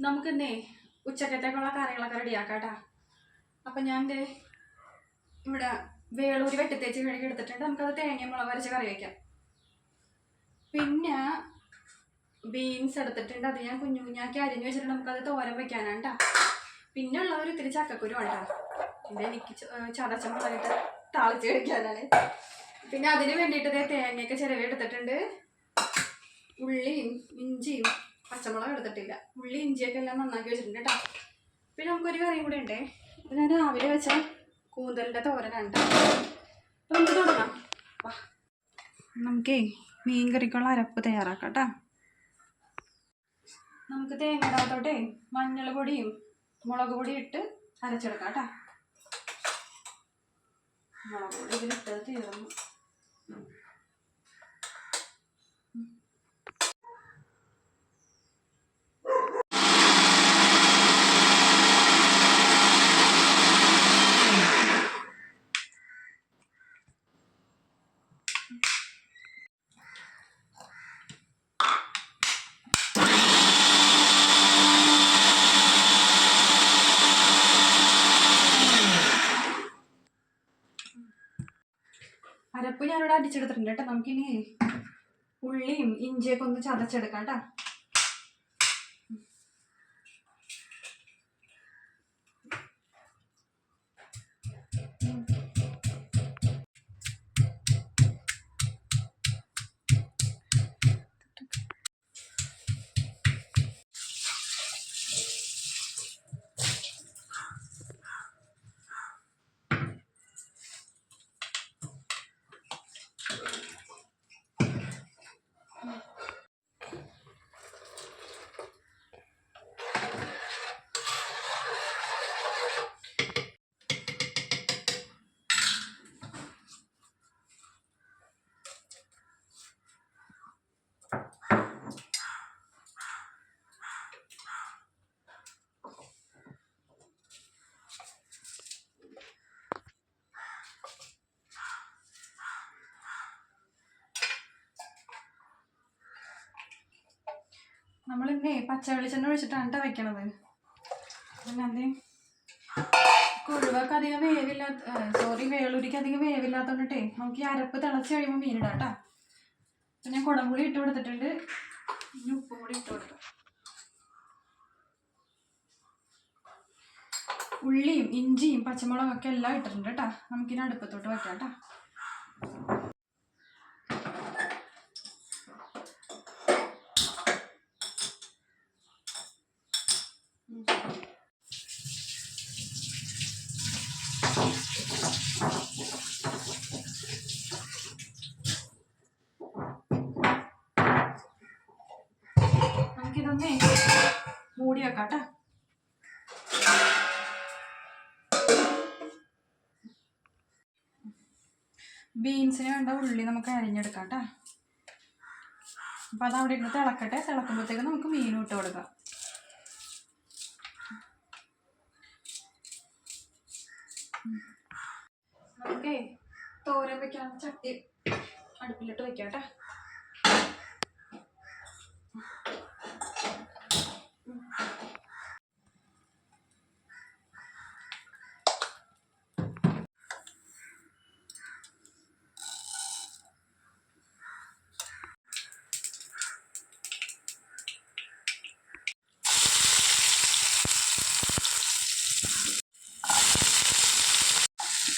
നമുക്കെന്നേ ഉച്ചക്കത്തേക്കുള്ള കറികളൊക്കെ റെഡിയാക്കാം കേട്ടാ അപ്പം ഞാൻ ഇവിടെ വേളൂരി വെട്ടിത്തേച്ച് കഴുകി എടുത്തിട്ടുണ്ട്. നമുക്കത് തേങ്ങ മുളക് വരച്ച് കറി വയ്ക്കാം പിന്നെ ബീൻസ് എടുത്തിട്ടുണ്ട്. അത് ഞാൻ കുഞ്ഞു കുഞ്ഞാക്കി അരിഞ്ഞു വെച്ചിട്ട് നമുക്കത് തോരൻ വെക്കാനാണ് കേട്ടോ പിന്നെ ഉള്ളവർ ഇത്തിരി ചക്കക്കുരു വേണ്ട. പിന്നെ എനിക്ക് ച- ഏർ ചതച്ച മുളകിട്ട് താളിച്ച് കഴിക്കാനാണ്. പിന്നെ അതിന് വേണ്ടിയിട്ട് തേങ്ങയൊക്കെ ചിലവ് എടുത്തിട്ടുണ്ട്. ഉള്ളിയും ഇഞ്ചിയും പച്ചമുളക് എടുത്തിട്ടില്ല. ഉള്ളി ഇഞ്ചിയൊക്കെ എല്ലാം നന്നാക്കി വെച്ചിട്ടുണ്ട് കേട്ടോ പിന്നെ നമുക്കൊരു കറിയും കൂടി ഉണ്ടേ. ഇത് ഞാൻ രാവിലെ വെച്ച കൂന്തലിന്റെ തോരനാണ് അപ്പം നമുക്ക് തുടങ്ങാം. വാ. നമുക്കേ മീൻ കറിക്കുള്ള അരപ്പ് തയ്യാറാക്കാം കേട്ടോ നമുക്ക് തേങ്ങയിടാത്തോട്ടെ മഞ്ഞൾ പൊടിയും മുളക് പൊടി ഇട്ട് അരച്ചെടുക്കാം കേട്ടോ മുളക് പൊടി ഇതിലിട്ടത് തീർന്നു. അരപ്പ് ഞാനിവിടെ അടിച്ചെടുത്തിട്ടുണ്ട് കേട്ടോ. നമുക്കിനി ഉള്ളിയും ഇഞ്ചിയൊക്കെ ഒന്ന് ചതച്ചെടുക്കാം കേട്ടോ. പച്ച വെളിച്ചെണ്ണ ഒഴിച്ചിട്ടാണ് കേട്ടോ വെക്കണത്. അല്ലാതെ കുഴുവക്ക് അധികം വേവില്ലാത്ത സോറി വേളൂരിക്ക് അധികം വേവില്ലാത്തോണ്ടിട്ടേ നമുക്ക് ഈ അരപ്പ് തിളച്ച് കഴിയുമ്പോൾ മീനിടാം കേട്ടോ. ഞാൻ കുടംപുളി ഇട്ട് കൊടുത്തിട്ടുണ്ട്. ഇനി ഉപ്പും കൂടി ഇട്ട് കൊടുക്കാം. ഉള്ളിയും ഇഞ്ചിയും പച്ചമുളകൊക്കെ എല്ലാം ഇട്ടിട്ടുണ്ട് കേട്ടോ. നമുക്കിനി അടുപ്പത്തോട്ട് വെക്കാം കേട്ടോ. കേട്ടോ. ബീൻസിന് വേണ്ട ഉള്ളി നമുക്ക് അരിഞ്ഞെടുക്കാം കേട്ടോ. അപ്പം അത് അവിടെ ഇട്ട് തിളക്കട്ടെ. തിളക്കുമ്പോഴത്തേക്ക് നമുക്ക് മീനും ഇട്ട് കൊടുക്കാം. നമുക്കേ തോരൻ വെക്കാൻ ചട്ടി അടുപ്പിലിട്ട് വെക്കാം കേട്ടോ.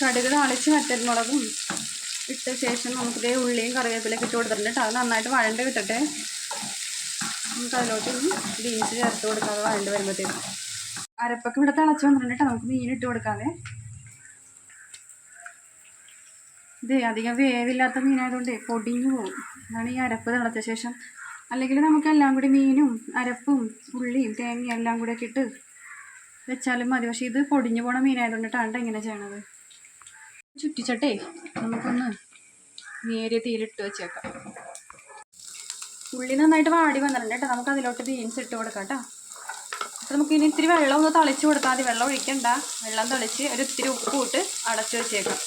കടുക് താളിച്ച് വറ്റൽമുളകും ഇട്ട ശേഷം നമുക്ക് ഇതേ ഉള്ളിയും കറിവേപ്പിലൊക്കെ ഇട്ട് കൊടുത്തിട്ടുണ്ട്. അത് നന്നായിട്ട് വഴണ്ട് കിട്ടട്ടെ നമുക്ക് അതിലോട്ട് ഇനി ബീൻസ് ചേർത്ത് കൊടുക്കാതെ വഴണ്ട് വരുമ്പോഴത്തേക്കും അരപ്പൊക്കെ ഇവിടെ തിളച്ച് വന്നിട്ടുണ്ട് നമുക്ക് മീൻ ഇട്ട് കൊടുക്കാതെ ഇത് അധികം വേവില്ലാത്ത മീനായതുകൊണ്ട് പൊടിഞ്ഞു പോകും. അതാണ് ഈ അരപ്പ് തിളച്ച ശേഷം. അല്ലെങ്കിൽ നമുക്ക് എല്ലാം കൂടി മീനും അരപ്പും ഉള്ളിയും തേങ്ങയും എല്ലാം കൂടെ ഒക്കെ ഇട്ട് വെച്ചാലും മതി. പക്ഷേ ഇത് പൊടിഞ്ഞു പോണ മീനായതുകൊണ്ടിട്ടാണ് ഇങ്ങനെ ചെയ്യണത്? ചുറ്റിച്ചട്ടേ നമുക്കൊന്ന് നേരിയ തീരിട്ട് വെച്ചേക്കാം. ഉള്ളി നന്നായിട്ട് വാടി വന്നിട്ടുണ്ട് കേട്ടോ. നമുക്ക് അതിലോട്ട് ബീൻസ് ഇട്ട് കൊടുക്കാം കേട്ടോ. അപ്പോൾ നമുക്ക് ഇനി ഇത്തിരി വെള്ളം ഒന്ന് തളിച്ച് കൊടുത്താൽ മതി. വെള്ളം ഒഴിക്കണ്ട. വെള്ളം തളിച്ച് ഒരു ഇത്തിരി ഉപ്പ് ഇട്ട് അടച്ചു വെച്ചേക്കാം.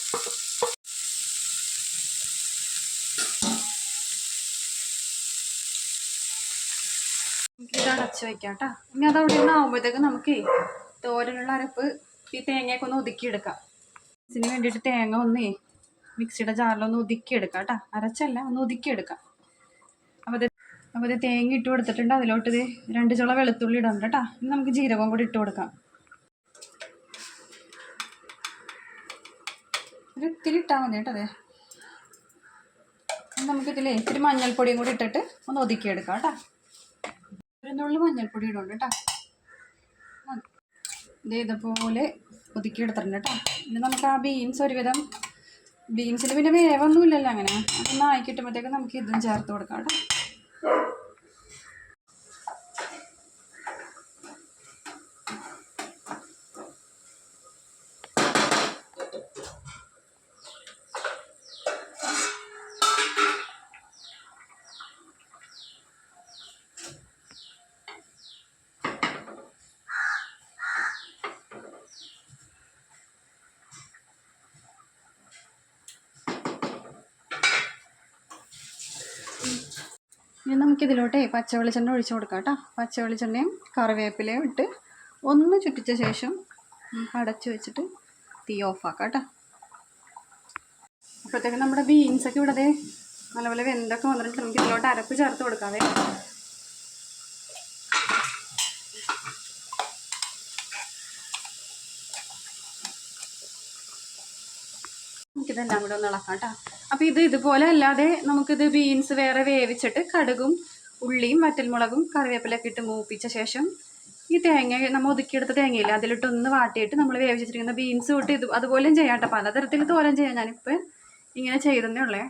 ഇത് അടച്ച് വെക്കാം കേട്ടോ. ഇനി അതവിടെ നിന്ന് ആകുമ്പോഴത്തേക്ക് നമുക്ക് തോരനുള്ള അരപ്പ് ഈ തേങ്ങയൊക്കെ ഒന്ന് ഒതുക്കിയെടുക്കാം. ഇതിന് വേണ്ടിയിട്ട് തേങ്ങ ഒന്നേ മിക്സിയുടെ ജാറിലൊന്ന് ഒതുക്കിയെടുക്കാം കേട്ടോ. അരച്ചല്ല ഒന്ന് ഒതുക്കിയെടുക്കാം. അപ്പോൾ അപ്പോൾ ഇത് തേങ്ങ ഇട്ട് കൊടുത്തിട്ടുണ്ട്. അതിലോട്ട് ഇത് രണ്ട് ചുള വെളുത്തുള്ളി ഇടണം കേട്ടോ. ഇനി നമുക്ക് ജീരകം കൂടി ഇട്ട് കൊടുക്കാം. ഒരു ഇത്തിരി ഇട്ടാൽ മതി കേട്ടോ അതെ നമുക്കിതിലേ ഇത്തിരി മഞ്ഞൾപ്പൊടിയും കൂടി ഇട്ടിട്ട് ഒന്ന് ഒതുക്കിയെടുക്കാം കേട്ടോ. ഒരു മഞ്ഞൾപ്പൊടി ഇടുന്നുണ്ട് കേട്ടോ. ഇതുപോലെ ഒതുക്കിയെടുത്തിട്ടുണ്ട് കേട്ടോ. ഇനി നമുക്ക് ആ ബീൻസ് ഒരുവിധം. ബീൻസിൽ പിന്നെ വേവൊന്നുമില്ലല്ലോ അങ്ങനെ. അതൊന്ന് ആയി നമുക്ക് ഇതും ചേർത്ത് കൊടുക്കാം കേട്ടോ. ഇനി നമുക്കിതിലോട്ടേ പച്ച വെളിച്ചെണ്ണ ഒഴിച്ച് കൊടുക്കാം കേട്ടോ. പച്ച വെളിച്ചെണ്ണയും കറിവേപ്പിലയും ഇട്ട് ഒന്ന് ചുറ്റിച്ച ശേഷം നമുക്ക് അടച്ചു വെച്ചിട്ട് തീ ഓഫാക്കാം കേട്ടോ. അപ്പോഴത്തേക്കും നമ്മുടെ ബീൻസൊക്കെ ഇവിടെ നല്ലപോലെ വെന്തൊക്കെ വന്നിട്ട് നമുക്ക് ഇതിലോട്ട് അരപ്പ് ചേർത്ത് കൊടുക്കാവേ. നമുക്കിതെല്ലാം കൂടെ ഒന്ന് ഇളക്കാം കേട്ടോ. അപ്പോൾ ഇത് ഇതുപോലെ അല്ലാതെ നമുക്കിത് ബീൻസ് വേറെ വേവിച്ചിട്ട് കടുകും ഉള്ളിയും വറ്റൽമുളകും കറിവേപ്പിലൊക്കെ ഇട്ട് മൂപ്പിച്ച ശേഷം ഈ തേങ്ങ നമ്മൾ ഒതുക്കിയെടുത്ത തേങ്ങയില്ല അതിലിട്ട് ഒന്ന് വാട്ടിയിട്ട് നമ്മൾ വേവിച്ചിരിക്കുന്ന ബീൻസ് തൊട്ട് ഇത് അതുപോലെയും ചെയ്യാം കേട്ടോ. പലതരത്തിൽ തോരൻ ചെയ്യാം. ഞാനിപ്പോൾ ഇങ്ങനെ ചെയ്തെന്നേ ഉള്ളേ.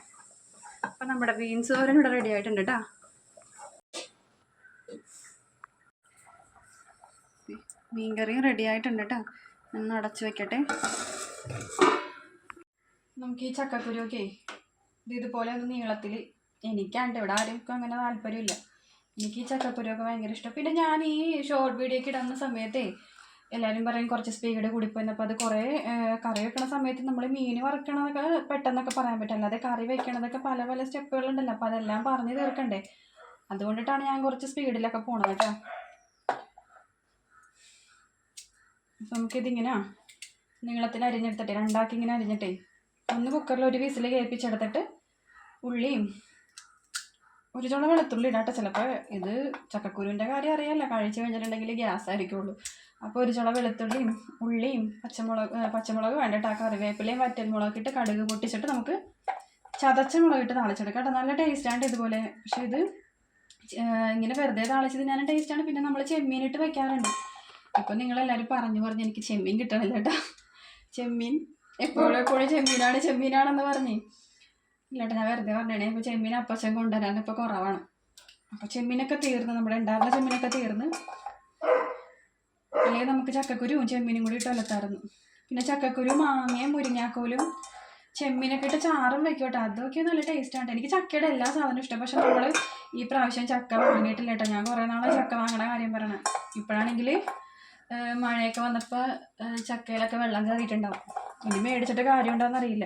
അപ്പം നമ്മുടെ ബീൻസ് തോരൻ ഇവിടെ റെഡി ആയിട്ടുണ്ട് കേട്ടോ. മീൻകറിയും റെഡി ആയിട്ടുണ്ട് കേട്ടോ. ഒന്ന് അടച്ചു വെക്കട്ടെ. നമുക്ക് ഈ ചക്കക്കുരുവൊക്കെ ഇത് ഇതുപോലെ ഒന്ന് നീളത്തിൽ എനിക്കാണ്ട് ഇവിടെ ആർക്കും അങ്ങനെ താല്പര്യമില്ല. എനിക്ക് ഈ ചക്കക്കുരുവൊക്കെ ഭയങ്കര ഇഷ്ടം. പിന്നെ ഞാൻ ഈ ഷോർട്ട് വീഡിയോ ഒക്കെ ഇടുന്ന സമയത്തേ എല്ലാവരും പറയും കുറച്ച് സ്പീഡ് കൂടിപ്പോയെന്നപ്പോൾ അത് കുറേ കറി വെക്കണ സമയത്ത് നമ്മൾ മീൻ വറുക്കണതൊക്കെ പെട്ടെന്നൊക്കെ പറയാൻ പറ്റും. അല്ലാതെ കറി വെക്കണതൊക്കെ പല പല സ്റ്റെപ്പുകളുണ്ടല്ലോ അപ്പോൾ അതെല്ലാം പറഞ്ഞ് തീർക്കണ്ടേ. അതുകൊണ്ടിട്ടാണ് ഞാൻ കുറച്ച് സ്പീഡിലൊക്കെ പോണത് കേട്ടോ. നമുക്കിതിങ്ങനെ. നീളത്തിൽ അരിഞ്ഞെടുത്തിട്ടെ രണ്ടാക്കി ഇങ്ങനെ അരിഞ്ഞിട്ടേ. ഒന്ന് കുക്കറിൽ ഒരു വിസിൽ കേൾപ്പിച്ചെടുത്തിട്ട് ഉള്ളിയും ഒരു ചോളം വെളുത്തുള്ളി ഇടാട്ടെ. ചിലപ്പോൾ ഇത് ചക്കക്കുരുവിന്റെ കാര്യം അറിയാമല്ലോ കഴിച്ച് കഴിഞ്ഞിട്ടുണ്ടെങ്കിൽ ഗ്യാസ് ആയിരിക്കുള്ളൂ. അപ്പോൾ ഒരു ചോളം വെളുത്തുള്ളിയും ഉള്ളിയും പച്ചമുളക് പച്ചമുളക് വേണ്ടിട്ട്. ആ കറിവേപ്പിലയും വറ്റൽമുളക് ഇട്ട് കടുക് പൊട്ടിച്ചിട്ട് നമുക്ക് ചതച്ച മുളകിട്ട് താളിച്ചെടുക്കാം കേട്ടോ. നല്ല ടേസ്റ്റാണ് ഇതുപോലെ. പക്ഷേ ഇത് ഇങ്ങനെ വെറുതെ താളിച്ചത് ഞാൻ ടേസ്റ്റാണ് പിന്നെ നമ്മൾ ചെമ്മീനിട്ട് വെക്കാറുണ്ട്. അപ്പോൾ നിങ്ങളെല്ലാവരും പറഞ്ഞു പറഞ്ഞ് എനിക്ക് ചെമ്മീൻ കിട്ടണില്ല കേട്ടോ. ചെമ്മീൻ എപ്പോഴും ചെമ്മീനാണ് ചെമ്മീനാണെന്ന് പറഞ്ഞേ. ഇല്ലാട്ടെ ഞാൻ വെറുതെ പറഞ്ഞേ ഇപ്പൊ ചെമ്മീൻ അപ്പച്ചൻ കൊണ്ടുവരാൻ ഇപ്പൊ കുറവാണ്. അപ്പൊ ചെമ്മീനൊക്കെ തീർന്ന് നമ്മുടെ ഉണ്ടാകുന്ന ചെമ്മീനൊക്കെ തീർന്ന്. അല്ലെങ്കിൽ നമുക്ക് ചക്കക്കുരുവും ചെമ്മീനും കൂടി ഇട്ട് അലത്തായിരുന്നു. പിന്നെ ചക്കക്കുരു മാങ്ങയും മുരിങ്ങാക്കോലും ചെമ്മീനൊക്കെ ഇട്ട് ചാറും വെക്കോട്ടെ അതൊക്കെ നല്ല ടേസ്റ്റാണ് എനിക്ക് ചക്കയുടെ എല്ലാ സാധനവും ഇഷ്ടം. പക്ഷെ നമ്മൾ ഈ പ്രാവശ്യം ചക്ക വാങ്ങിയിട്ടില്ല കേട്ടോ. ഞാൻ കുറേ നാളെ ചക്ക വാങ്ങണ കാര്യം പറയണേ. ഇപ്പോഴാണെങ്കിൽ മഴയൊക്കെ വന്നപ്പോൾ ചക്കയിലൊക്കെ വെള്ളം കയറിയിട്ടുണ്ടാവും. ഇനി മേടിച്ചിട്ട് കാര്യം ഉണ്ടോയെന്ന് അറിയില്ല.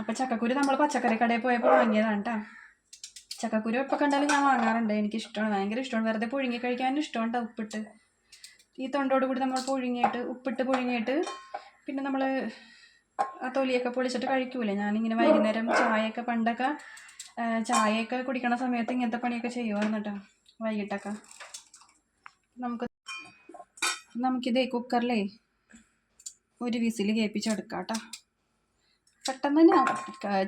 അപ്പം ചക്കക്കുരു നമ്മൾ പച്ചക്കറി കടയിൽ പോയപ്പോൾ വാങ്ങിയതാണ് കേട്ടോ ചക്കക്കുരു എപ്പോൾ കണ്ടാലും ഞാൻ വാങ്ങാറുണ്ട്. എനിക്ക് ഇഷ്ടമാണ് ഭയങ്കര ഇഷ്ടമാണ്. വെറുതെ പുഴുങ്ങി കഴിക്കാനും ഇഷ്ടമുണ്ട് ഉപ്പിട്ട്. ഈ തൊണ്ടോട് കൂടി നമ്മൾ പുഴുങ്ങിയിട്ട് ഉപ്പിട്ട് പുഴുങ്ങിയിട്ട് പിന്നെ നമ്മൾ ആ തൊലിയൊക്കെ പൊളിച്ചിട്ട് കഴിക്കൂലേ? ഞാനിങ്ങനെ വൈകുന്നേരം ചായയൊക്കെ പണ്ടൊക്കെ ചായയൊക്കെ കുടിക്കണ സമയത്ത് ഇങ്ങനത്തെ പണിയൊക്കെ ചെയ്യുമായിരുന്നു കേട്ടോ വൈകിട്ടൊക്കെ. നമുക്ക് നമുക്കിതേ കുക്കറിലേ ഒരു വിസിൽ കേൾപ്പിച്ചെടുക്കാം കേട്ടോ പെട്ടെന്ന് തന്നെ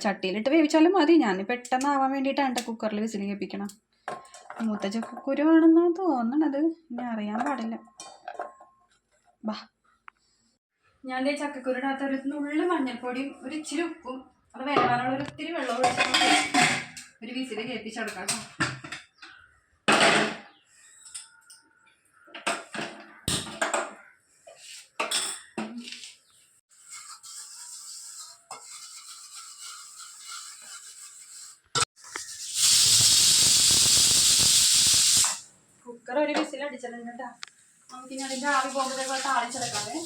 ചട്ടിയിലിട്ട് വേവിച്ചാലും മതി. ഞാൻ പെട്ടെന്ന് ആവാൻ വേണ്ടിയിട്ടാണ് കേട്ടോ കുക്കറിൽ വിസിൽ കേൾപ്പിക്കണം. മൂത്ത ചക്കക്കുരു ആണെന്നാണ് തോന്നണത്. ഇനി അറിയാൻ പാടില്ല. ബാ. ഞാൻ ദേ ചക്കക്കുരുടെ അകത്ത് ഒരു നുള്ളു മഞ്ഞൾപ്പൊടിയും ഒരു ഇച്ചിരി ഉപ്പും അത് വേവാനുള്ള ഒരു ഇത്തിരി വെള്ളം ഒഴിച്ച് ഒരു വിസിൽ കേൾപ്പിച്ചെടുക്കാം കേട്ടോ കുക്കർ ഒരു വിസിൽ അടിച്ചിട്ടുണ്ട് കേട്ടോ നമുക്കിനി അതിന്റെ ആവി പോകുമ്പോഴേക്കും താളിച്ചെടുക്കാവേ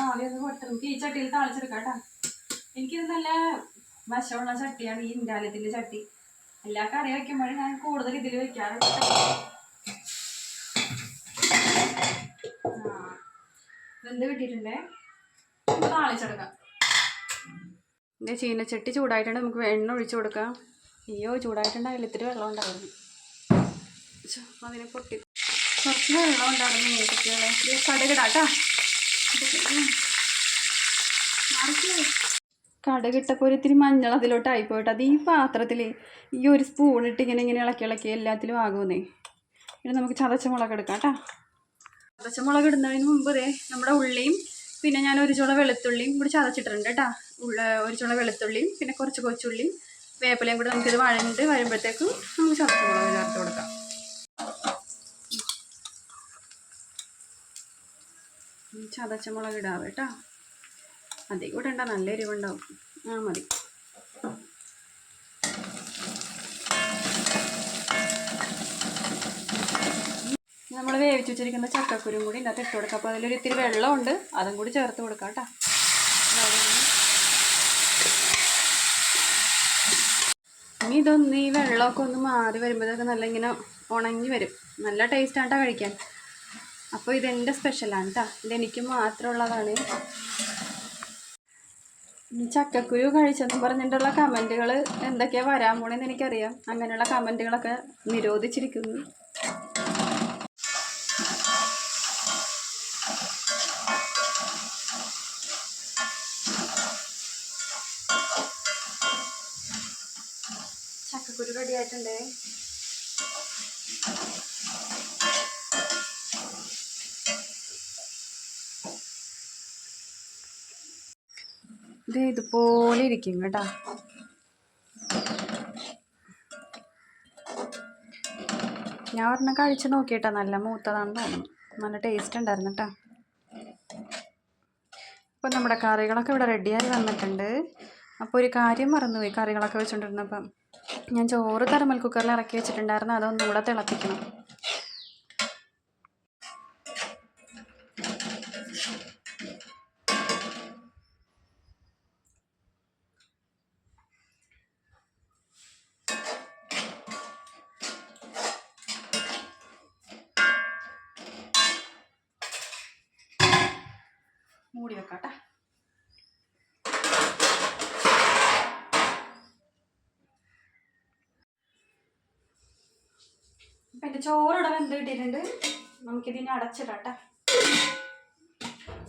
ആവി ഒന്ന് പൊട്ടും. ഈ ചട്ടിയിൽ താളിച്ചെടുക്കാം കേട്ടോ. എനിക്കിത് നല്ല വശമുള്ള ചട്ടിയാണ് ഈ ഇൻഡാലത്തിന്റെ ചട്ടി. എല്ലാ കറി വയ്ക്കുമ്പോഴും ഞാൻ കൂടുതൽ ഇതിൽ വെക്കാറുണ്ട് വെന്ത് കിട്ടിയിട്ടുണ്ടേ? താളിച്ചെടുക്കാം. ഇതിന്റെ ചീനച്ചട്ടി ചൂടായിട്ടുണ്ട്. നമുക്ക് എണ്ണ ഒഴിച്ചു കൊടുക്കാം. അയ്യോ ചൂടായിട്ടുണ്ടായില്ല. ഇത്തിരി വെള്ളം ഉണ്ടായിരുന്നു. അതിനെ പൊട്ടി. കുറച്ച് വെള്ളം ഉണ്ടായിരുന്നു മീൻകുട്ടികളെ കടുകിടാട്ടാ കടുകിട്ടപ്പോൾ കിട്ടപ്പോൾ ഒരിത്തിരി മഞ്ഞൾ അതിലോട്ട് ആയിപ്പോയിട്ട് അത് ഈ പാത്രത്തിൽ ഈ ഒരു സ്പൂൺ ഇട്ട് ഇങ്ങനെ ഇങ്ങനെ ഇളക്കി ഇളക്കി എല്ലാത്തിലും ആകുമെന്നേ. പിന്നെ നമുക്ക് ചതച്ച മുളക് എടുക്കാം കേട്ടോ. ചതച്ച മുളക് ഇടുന്നതിന് മുമ്പ് ദേ നമ്മുടെ ഉള്ളിയും പിന്നെ ഞാൻ ഒരു ചുള വെളുത്തുള്ളിയും കൂടി ചതച്ചിട്ടുണ്ട് കേട്ടോ. ഉള്ള ഒരു ചുള വെളുത്തുള്ളിയും പിന്നെ കുറച്ച് കൊച്ചുള്ളിയും വേപ്പിലയും കൂടി നമുക്കിത് വഴഞ്ഞിട്ട് വരുമ്പോഴത്തേക്കും നമുക്ക് ചതച്ച മുളക് ചേർത്ത് കൊടുക്കാം. ചതച്ച മുളക് കേട്ടോ. അധികം ഉണ്ടോ? നല്ല എരിവുണ്ടാവും ആ മതി. നമ്മൾ വേവിച്ച് വെച്ചിരിക്കുന്ന ചക്കക്കുരും കൂടി ഇതിനകത്ത് ഇട്ട് കൊടുക്കാം. അപ്പോൾ അതിലൊരു ഇത്തിരി വെള്ളമുണ്ട്. അതും കൂടി ചേർത്ത് കൊടുക്കാം കേട്ടോ. ഇനി ഇതൊന്ന് ഈ വെള്ളമൊക്കെ ഒന്ന് മാറി വരുമ്പോഴൊക്കെ നല്ല ഇങ്ങനെ ഉണങ്ങി വരും. നല്ല ടേസ്റ്റ് ആട്ടാ കഴിക്കാൻ. അപ്പോൾ ഇതെന്റെ സ്പെഷ്യലാണ് കേട്ടോ ഇതെനിക്ക് മാത്രമുള്ളതാണ്. ചക്കക്കുരു കഴിച്ചെന്ന് പറഞ്ഞിട്ടുള്ള കമന്റുകൾ എന്തൊക്കെയാണ് വരാൻ പോണെന്ന് എനിക്കറിയാം. അങ്ങനെയുള്ള കമന്റുകളൊക്കെ നിരോധിച്ചിരിക്കുന്നു. ചക്കക്കുരു റെഡി ആയിട്ടുണ്ട്? ഇത് ഇതുപോലെ ഇരിക്കും കേട്ടോ. ഞാൻ ഒരെണ്ണം കഴിച്ച് നോക്കിയിട്ടാ നല്ല മൂത്തതാണെന്ന് തോന്നുന്നു. നല്ല ടേസ്റ്റ് ഉണ്ടായിരുന്നു കേട്ടോ. അപ്പോൾ നമ്മുടെ കറികളൊക്കെ ഇവിടെ റെഡിയായി വന്നിട്ടുണ്ട്. അപ്പോൾ ഒരു കാര്യം മറന്നുപോയി കറികളൊക്കെ വെച്ചുകൊണ്ടിരുന്നപ്പം ഞാൻ ചോറ് തെർമൽ കുക്കറിൽ ഇറക്കി വെച്ചിട്ടുണ്ടായിരുന്നു. അതൊന്നുകൂടെ തിളപ്പിക്കണം. ചോറിവിടെ വെന്ത് കിട്ടിയിട്ടുണ്ട്? നമുക്കിതിനെ അടച്ചിടാട്ടെ.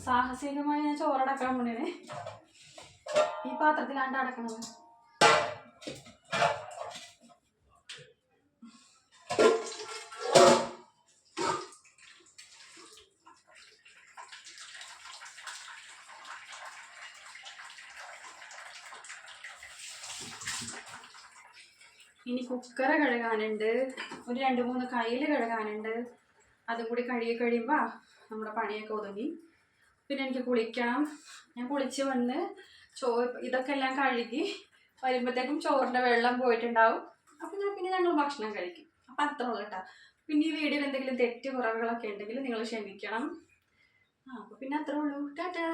സാഹസികമായി ഞാൻ ചോറടക്കാൻ പോണേ ഈ പാത്രത്തിലാണ്ട് അടക്കണത്. ഇനി കുക്കറ് കഴുകാനുണ്ട്. ഒരു രണ്ട് മൂന്ന് കയ്യിൽ കഴുകാനുണ്ട്. അതും കൂടി കഴുകി കഴിയുമ്പോൾ നമ്മുടെ പണിയൊക്കെ ഒതുങ്ങി. പിന്നെ എനിക്ക് കുളിക്കാം. ഞാൻ കുളിച്ച് വന്ന് ചോ ഇതൊക്കെ എല്ലാം കഴുകി വരുമ്പോഴത്തേക്കും ചോറിന്റെ വെള്ളം പോയിട്ടുണ്ടാവും. അപ്പം ഞാൻ പിന്നെ ഞങ്ങൾ ഭക്ഷണം കഴിക്കും. അപ്പം അത്ര ഉള്ളൂ കേട്ടോ. പിന്നെ ഈ വീഡിയോയിൽ എന്തെങ്കിലും തെറ്റ് കുറവുകളൊക്കെ ഉണ്ടെങ്കിൽ നിങ്ങൾ ക്ഷമിക്കണം. ആ അപ്പോൾ പിന്നെ അത്രേ ഉള്ളൂ. ടാറ്റാ.